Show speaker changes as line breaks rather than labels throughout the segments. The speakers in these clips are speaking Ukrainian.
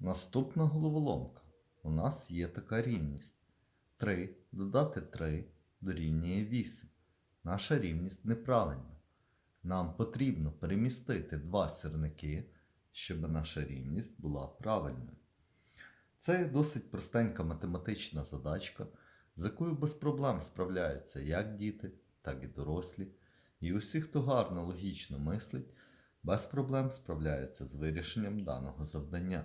Наступна головоломка. У нас є така рівність. 3 додати 3 дорівнює 8. Наша рівність неправильна. Нам потрібно перемістити два сірники, щоб наша рівність була правильною. Це досить простенька математична задачка, з якою без проблем справляються як діти, так і дорослі. І усі, хто гарно логічно мислить, без проблем справляються з вирішенням даного завдання.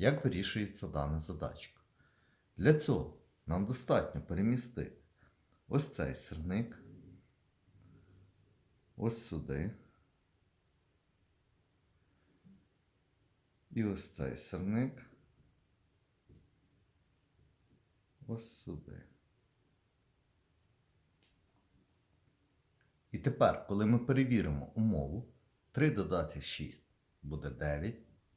Як вирішується дана задачка? Для цього нам достатньо перемістити ось цей сірник, ось сюди. І ось цей сірник. Ось сюди. І тепер, коли ми перевіримо умову, 3 додати 6 буде 9,